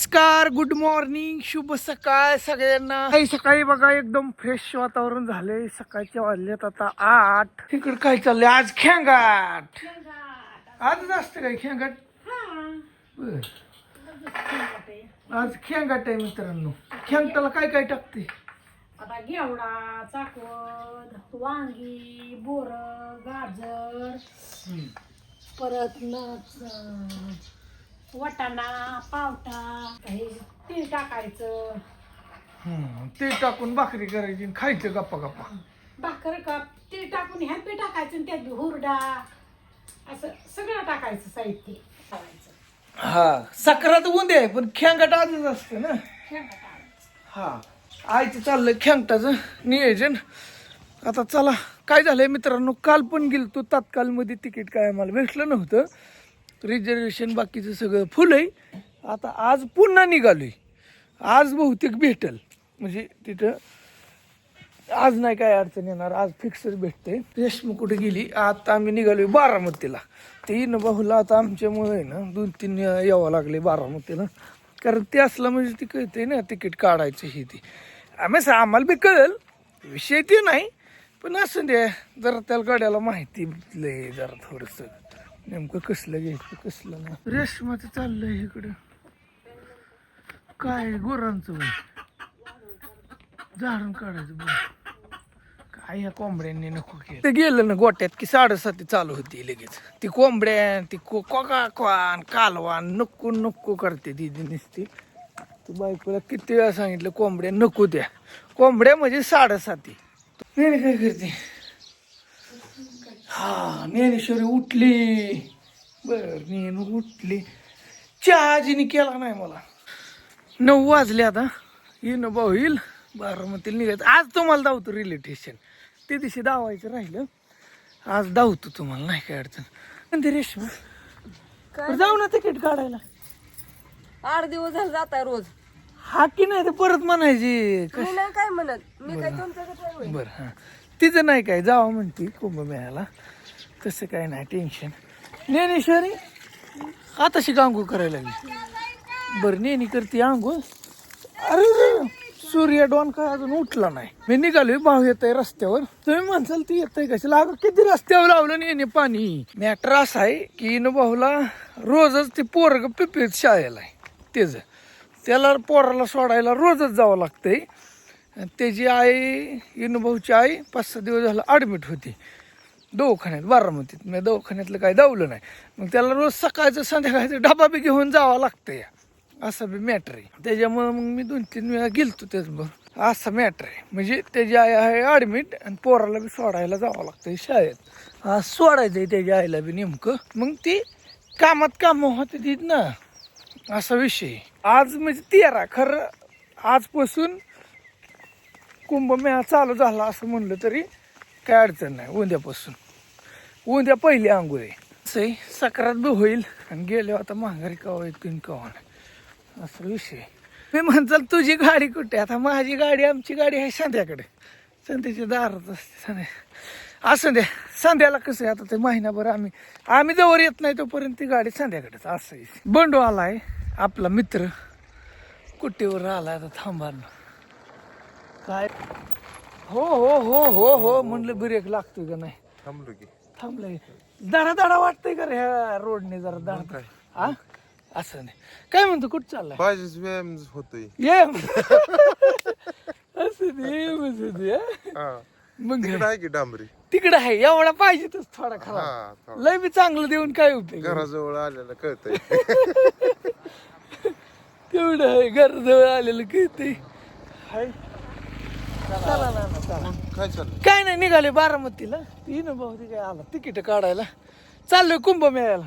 नमस्कार good morning शुभ सकाळ सगळ्यांना. काही सकाळी बघा एकदम फ्रेश वातावरण झालंय. सकाळच्या वाजल्यात आता आठ. इकडे काय चाललंय? आज खेंगाट. आजच असतं काय खेंगाट? बर. आज खेंगाट आहे मित्रांनो. खेंगटाला काय काय टाकते? आता घेवडा चाकवत वांगी बोर गाजर परत न वाटाणा पावटा हे तीळ टाकायचं. हम्म, ते टाकून भाकरी करायची आणि खायचं गप्पा गप्पा. भाकर का तीळ टाकून बी टाकायचं आणि त्यात हुरडा. असं सगळं टाकायचं साहित्य टाकायचं हा सक्रात उंदे आहे पण खेंगाट आजच असतं ना. शेंगा टाकायचं. हा आईचं चाललंय खेंगटाचं नियोजन. आता चला काय झालंय मित्रांनो काल पण गेलतो तात्काळमध्ये तिकीट काय आम्हाला भेटलं नव्हतं. रिझर्वेशन बाकीचं सगळं फुल आहे. आता आज पुन्हा निघालो आहे आज बहुतेक भेटल. म्हणजे तिथं आज नाही काय अडचण येणार आज फिक्सच भेटते रेशमी कुठे गेली? आता आम्ही निघालो आहे बारामतीला. ते न बहुला आता आमच्यामुळे आहे ना दोन तीन यावं लागले बारामतीला. कारण ते असलं म्हणजे ती कळते ना तिकीट काढायचं हे ते. आम्ही आम्हाला बी कळेल. विषय ते नाही. पण असं द्या जरा त्याला गाड्याला माहिती लय जरा थोडंसं. नेमकं कसलं घ्यायचं कसलं नाही. रेशमाचं चाललंय इकडं. काय गुरांचं झाडून काढायचं बघ काय या कोंबड्यांनी नको केलं. ते गेलं ना गोट्यात की साडेसाती चालू होती लगेच. ती कोंबड्या ती को कोका क्वान कालवान नको नको करते दिदी नुसती. तू बायकोला किती वेळा सांगितलं कोंबड्या नको द्या. कोंबड्या म्हणजे साडेसाती. काय करते? हा ज्ञानेश्वरी उठली. बर नेहमी उठली. चहा आजीने केला नाही मला. नऊ वाजले आता. येणं भाऊ येईल. बारामतीला निघायचं. आज तुम्हाला धावतो रेल्वे स्टेशन ते दिवशी धावायचं राहिलं. आज धावतो तुम्हाला नाही काय अडचण. पण ते रेशमा बरं जाऊ ना तिकीट काढायला. आठ दिवस झाले जात आहे रोज. हा की नाही ते परत म्हणायची. मी नाही काय म्हणत. मी काय होईल. बरं हां. तिचं नाही काय जावं म्हणते कुंभमेळ्याला. तसं काय नाही टेन्शन ज्ञानेश्वरी आताशी आंघोळ करायला लागली. बरं नेहमी करते आंघोळ. अरे रे, सूर्य डॉन काय अजून उठला नाही. मी निघालोय भाऊ येत आहे रस्त्यावर. तुम्ही म्हणसाल ती येत आहे कशाला? अगं किती रस्त्यावर लावलं नेहमी पाणी? मॅटर असा आहे की न भाऊला रोजच ते पोरग पिपीत शाळेला आहे. तेच. त्याला पोराला सोडायला रोजच जावं लागतंय. त्याची आई इनुभाऊची आई पाच सहा दिवस झालं ॲडमिट होती. दवाखान्यात बारामतीत. मी दवाखान्यातलं काय दावलं नाही. मग त्याला रोज सकाळचं संध्याकाळचं डबा बी घेऊन जावं लागतं या असं बी मॅटर आहे. त्याच्यामुळं मग मी दोन तीन वेळा गेलतो त्याचबरोबर असं मॅटर आहे. म्हणजे त्याची आई आहे ॲडमिट आणि पोराला बी सोडायला जावं लागतं शाळेत. सोडायचं आहे त्याच्या आईला बी नेमकं. मग ती कामात कामं होते तीत ना. असा विषय आज म्हणजे तेरा खरं आजपासून कुंभमेळा चालू झाला असं म्हणलं तरी काय अडचण नाही उद्यापासून. उद्या पहिली आंघोळ आहे. असं आहे, बी होईल. आणि गेले आता माघारी कवा येतील कवा नाही. असा विषय मी म्हणचाल तुझी गाडी कुठे आता माझी गाडी आमची गाडी आहे संध्याकडे. संध्याच्या दारात असते संध्या. असं द्या संध्याला कसं आहे? आता ते महिनाभर आम्ही आम्ही जवळ येत नाही तोपर्यंत ती गाडी संध्याकडेच असं आहे बंडू आहे आपला मित्र. कुट्टीवर आला आता थांबा ना. काय? हो हो हो हो हो म्हणलं ब्रेक लागतोय का नाही? थांबलो की. थांबलंय. दडा दडा वाटतंय का रे ह्या रोडने जरा दडा हा? असं नाही. काय म्हणतो कुठं चाललाय? पाहिजेच व्यायाम होतोय. ये असं दे असं दे हा? मग? तिकडे आहे की डांबरी? तिकडे आहे एवढा पाहिजेतच थोडा हा खरा थोडं. लय बी चांगलं देऊन काय उपयोग? घराजवळ आलेलं कळतंय. तेवढं आहे घराजवळ आलेलं कळतंय. हाय. चला ना ना, चला काय चाललं काय नाही निघाले बारामतीला. ती ना भाऊ ती काय आला. तिकीट काढायला. चाललोय कुंभमेळ्याला.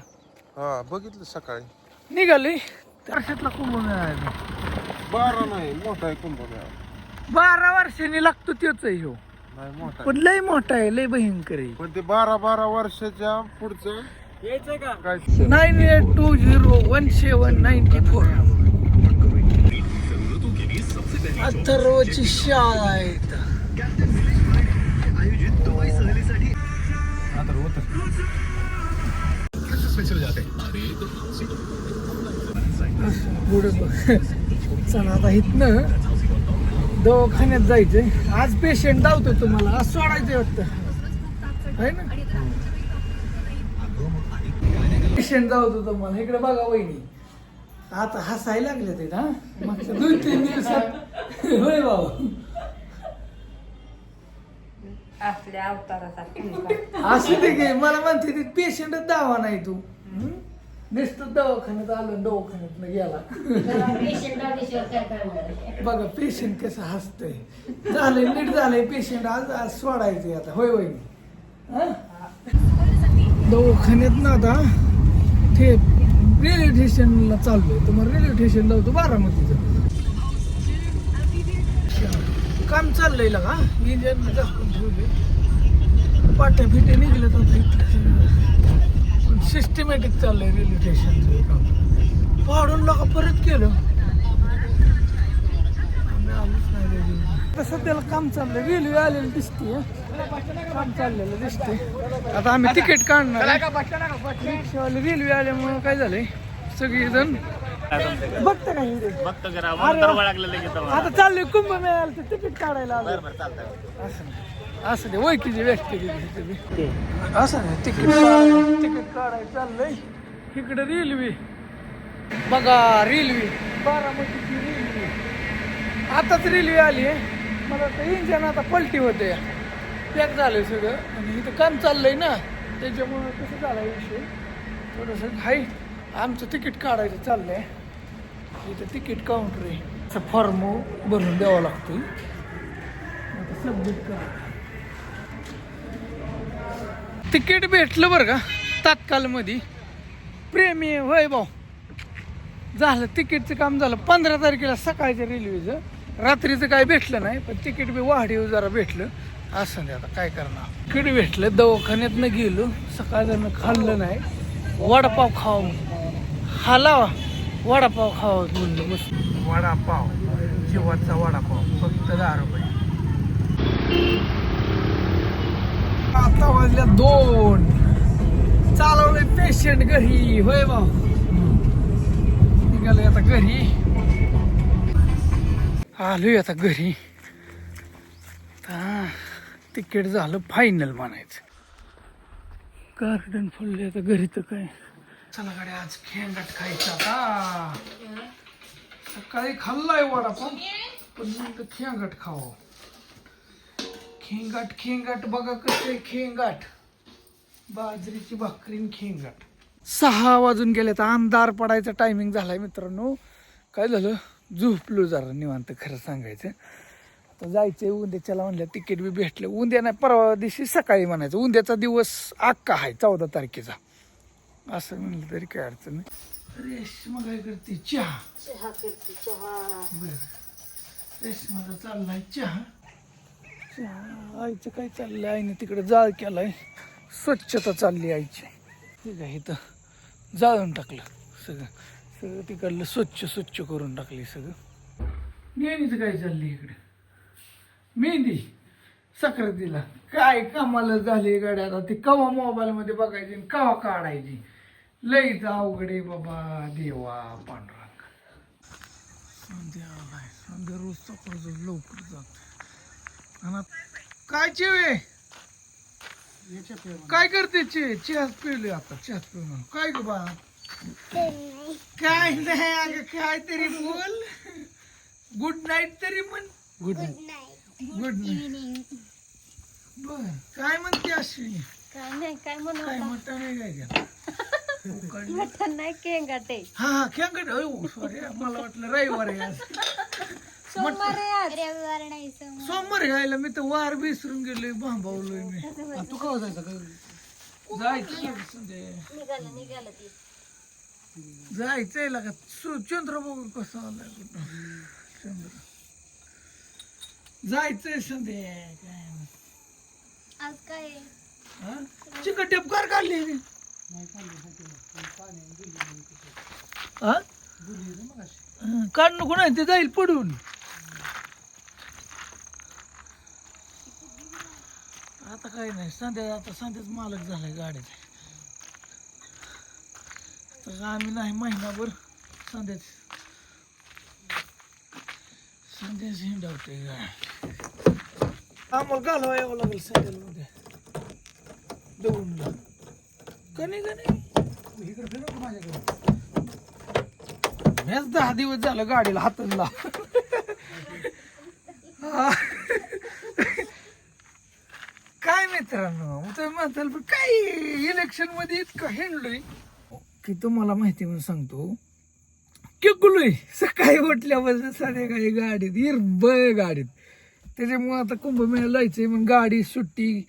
हा बघितलं सकाळी. निघाले. वर्षातला कुंभमेळा आहे? तो. बारा नाही मोठा आहे कुंभमेळा. बारा वर्षांनी लागतो तोच आहे ह्यो नाही मोठा आहे. पण लय मोठा आहे लय भयंकर आहे. पण ते बारा बारा वर्षाच्या पुढचं काय? Nine eight two zero one seven ninety four. अथर्वची शाळा आहे पुढे चला आता इथनं दवाखान्यात जायचंय. आज पेशंट धावतो तुम्हाला. आज सोडायचंय वाटतं. आहे ना? पेशंट धावतो तुम्हाला. इकडे बघा वहिनी. आता हसायला लागले ते ना. मागच्या दोन तीन दिवसात. होय भाऊ आपल्या अवतारासारखी असू दे की मला म्हणते ते पेशंटच दावा नाही तू हं? नुसतं दवाखान्यात आलो आणि दवाखान्यात गेला बघा पेशंट कसं हसतंय झालंय नीट झालंय पेशंट आज आज सोडायचंय आता होय होय दवाखान्यात ना आता ते रेल्वे स्टेशनला चाललोय तुम्हाला रेल्वे स्टेशन लावतो बारामतीचं काम चाललंय लगा. इंजिन ठेवले. पाट्या फिटे इथं. पण सिस्टमॅटिक चाललंय रेल्वे स्टेशनचं काम. पाडून नका परत केलं. आम्ही आलोच नाही रेल्वे आता सध्याला काम चाललंय. रेल्वे आलेली दिसते काम चाललेलं दिसते आता आम्ही तिकीट काढणार. रिक्षावाले रेल्वे आल्यामुळे काय झालंय? सगळेजण बघता का हे रे? बघतो जरा अरे म्हणून तर वा. वळखलं लगेच तेव्हा. आता चाललोय कुंभमेळ्याला तर तिकीट काढायला आलो. असं नाही. असं ते ओळखीची व्यक्ती. असं नाही तिकीट काढायला- तिकीट काढायला चाललंय. इकडे रेल्वे. बघा रेल्वे. बारामतीची रेल्वे. आताच रेल्वे आली मला वाटतं इंजन आता पलटी होते पॅक झालंय सगळं. आणि इथं काम चाललंय ना. त्याच्यामुळं कसं झालं विषय. थोडंसं हाय. आमचं तिकीट काढायचं चाललंय. इथं तिकीट काउंटर आहे. असं फॉर्म भरून द्यावा लागतो आता सबमिट करा. तिकीट भेटलं बरं का? तात्कालमध्ये प्रेमी होय भाऊ. झालं तिकीटचं काम झालं. पंधरा तारखेला सकाळच्या रेल्वेचं रात्रीचं काय भेटलं नाही पण तिकीट बी वाढीव जरा भेटलं. असं नाही आता काय करणार. तिकीट भेटलं दवाखान्यातनं गेलो. सकाळचं खाल्लं नाही. वडापाव खाऊ हा लावा. वडापाव खावा म्हणलं मस्त वडापाव. जीवाचा वडापाव. फक्त दहा रुपये. आता वाजल्या दोन. चालवलंय पेशंट घरी. होय भाऊ. निघालोय आता घरी. आलोय आता घरी. आता तिकीट झालं फायनल म्हणायचं. गार्डन फुलले आता घरी तर काय. चला गाडी आज खेंगट खायचा आता. सकाळी खाल्लाय वडा पण नंतर खेंगट खावं. खेंगट खेंगट बघा कसं आहे खेंगाट. बाजरीची भाकरीन खेंगाट. सहा वाजून गेले तर अंधार पडायचा टायमिंग झालाय मित्रांनो. काय झालं? झोपलो जरा निवांत खरं सांगायचं. आता जायचंय उद्याच्याला म्हणलं तिकीट बी भेटलं. उंद्या नाही परवा दिवशी सकाळी म्हणायचं. उंद्याचा दिवस अक्का आहे चौदा तारखेचा. असं म्हणलं तरी काय अडचण नाही. रेशमा काय करते? चहा. चहा करते चहा. बर. रेशमाचा चाललाय चहा. चहा आईचं काय चाललंय? आईने तिकडे जाळ केलाय. स्वच्छता चालली आईची. ठीक आहे इथं जाळून टाकलं सगळं. सगळं तिकडलं स्वच्छ स्वच्छ करून टाकली सगळं. नेहमीच काय चालली इकडे? मेहंदी. सक्रातीला. काय कामाला झाली गाड्या? आता ती कवा मोबाईल मध्ये बघायची आणि कवा काढायची? लईच अवघड आहे बाबा देवा पांडुरंग. संध्या आलाय संध्या रोज सकाळचं लवकर जात. आणि काय चिवे? काय करते चे चहा पिले आता चहा पिऊन काय ग बा काय नाही अगं काय तरी बोल. गुड नाईट तरी म्हण. गुड नाईट गुड नाईट बर काय म्हणते अश्विनी? काय नाही काय म्हणता नाही काय नाही केंगाटे हा हा खेंगट सॉरी मला वाटलं रविवार आहे आज. सोमवार आहे आज. रविवार नाही सोमवार. सोमवार घ्यायला मी तर वार विसरून गेलोय भांबावलोय मी. तू का जायचं का जायचं की संध्या. निघालं निघालं ती. जायचंय लागा. सु- चंद्र बघू कसं आलाय कुठं चंद्र. जायचंय संध्या. काय? आज काय? हा? चिकट टेप कार काढली. हा? हं, काढ नको नाही ते जाईल पडून. आता काही नाही संध्या आता संध्याच मालक झालाय गाडीचा तर आम्ही नाही महिनाभर संध्याच संध्याच हिंडावते गाय आम्हाला घालवा यावं लागेल सॅडलमध्ये दौंडला कणी कणी. इकडे फिरव माझ्याकडे? दहा दिवस झालं गाडीला हातला काय मित्रांनो तुम्ही म्हणताल पण काय इलेक्शनमध्ये इतकं हिंडलोय की तुम्हाला माहिती म्हणून सांगतो. किकुलोय. सकाळी उठल्यापासून संध्याकाळी गाडीत इरब गाडीत. त्याच्यामुळे आता कुंभमेळा जायचंय मग गाडी सुट्टी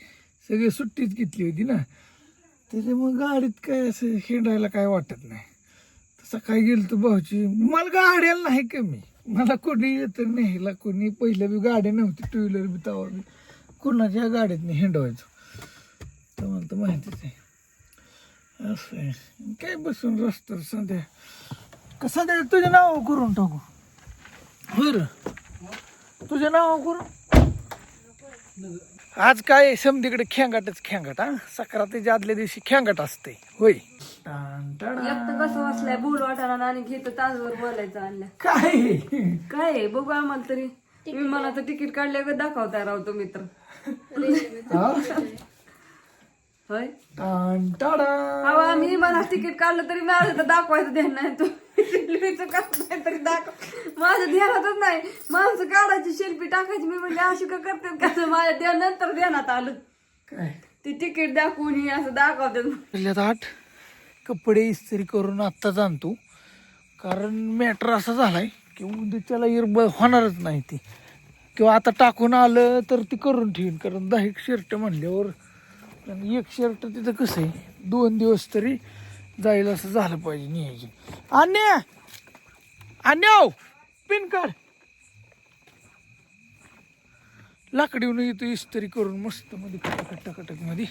सगळी सुट्टीच घेतली होती ना. त्याच्यामुळे गाडीत काय असं हिंडायला काय वाटत नाही. सकाळी गेलो तर भाऊची मला गाड्याला नाही कमी. मला कोणी येतं न्यायला कोणी पहिलं बी गाडी नव्हती टू व्हीलर बी तावर बी. कुणाच्या गाडीत नाही हिंडवायचो? तर मला तर माहितीच आहे. असं आहे. काय बसून रस्त्यावर सध्या? का द्या तुझे नाव करून टाकू? बरं तुझे नाव करून? आज काय समधीकडे खेंगाटच खेंगाट हा? सक्रातीच्या आदल्या दिवशी खेंगाट असते. होय. टान टाडा. एकटं कसं वाचलंय बोल वाटाणा आणि घेत तासभर बोलायचं आणलं. काय? काय आहे? बघू आम्हाला तरी. मला तर तिकीट काढले का दाखवताय राव तुम्ही तर. हा? होय. टान टाडा. अहो आम्ही मला तिकीट काढलं तरी माझं तर दाखवायचं ध्यान नाही तू. कसं तरी दाखव. माझं ध्यानातच नाही. माणसं काढायची शिल्पी टाकायची. मी म्हणजे अशी का करते का? तर माझ्या ध्यान नंतर ध्यानात आलं. काय? ते तिकीट दाखवून हे असं दाखवतात. पहिल्यात आठ. कपडे इस्त्री करून आत्ताच आणतो. कारण मॅटर असा झालाय की उद्याच्याला इरब होणारच नाही ती. किंवा आता टाकून आलं तर ती करून ठेवीन. कारण दहा एक शर्ट म्हणल्यावर आणि एक शर्ट तिथं कसं आहे? दोन दिवस तरी जाईल असं झालं पाहिजे नियोजन. अन्या! अन्या पिन कर लाकडीवरून येतो इस्त्री करून मस्त मध्ये कटक कटकमध्ये